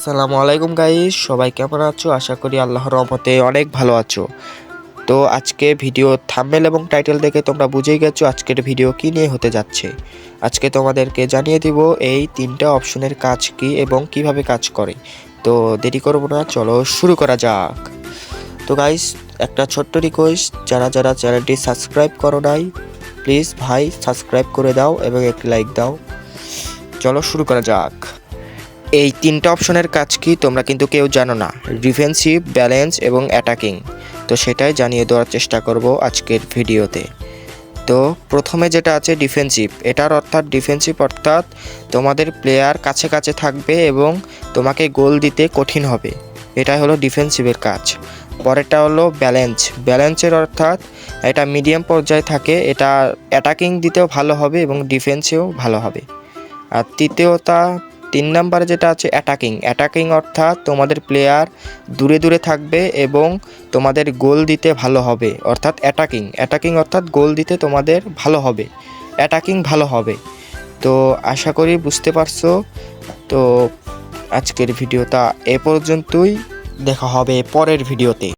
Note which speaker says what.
Speaker 1: আসসালামু আলাইকুম গাইস সবাই কেমন আছো? আশা করি আল্লাহর রহমতে অনেক ভালো আছো। তো আজকে ভিডিও থাম্বনেল এবং টাইটেল দেখে তোমরা বুঝেই গেছো আজকের ভিডিও কি নিয়ে হতে যাচ্ছে। আজকে তোমাদেরকে জানিয়ে দিব এই তিনটা অপশনের কাজ কি এবং কীভাবে কাজ করে। তো দেরি করব না, চলো শুরু করা যাক। তো গাইস একটা ছোট্ট রিকোয়েস্ট যারা যারা চ্যানেলটি সাবস্ক্রাইব করো নাই প্লিজ ভাই সাবস্ক্রাইব করে দাও এবং একটি লাইক দাও। চলো শুরু করা যাক। এই তিনটা অপশনের কাজ কি তোমরা কিন্তু কেউ জানো না। ডিফেন্সিভ ব্যালেন্স এবং অ্যাটাকিং তো সেটাই জানিয়ে দেওয়ার চেষ্টা করব আজকের ভিডিওতে। তো প্রথমে যেটা আছে ডিফেন্সিভ এটার অর্থাৎ ডিফেন্সিভ অর্থাৎ তোমাদের প্লেয়ার কাছে কাছে থাকবে এবং তোমাকে গোল দিতে কঠিন হবে। এটাই হলো ডিফেন্সিভের কাজ। পরেরটা হলো ব্যালেন্স ব্যালেন্সের অর্থাৎ এটা মিডিয়াম পর্যায়ে থাকে, এটা অ্যাটাকিং দিতেও ভালো হবে এবং ডিফেন্সেও ভালো হবে। আর তৃতীয়টা তিন নাম্বারে যেটা আছে অ্যাটাকিং অ্যাটাকিং অর্থাৎ তোমাদের প্লেয়ার দূরে দূরে থাকবে এবং তোমাদের গোল দিতে ভালো হবে। অর্থাৎ অ্যাটাকিং অ্যাটাকিং অর্থাৎ গোল দিতে তোমাদের ভালো হবে। অ্যাটাকিং ভালো হবে। তো আশা করি বুঝতে পারছ। তো আজকের ভিডিওটা এ পর্যন্তই। দেখা হবে পরের ভিডিওতে।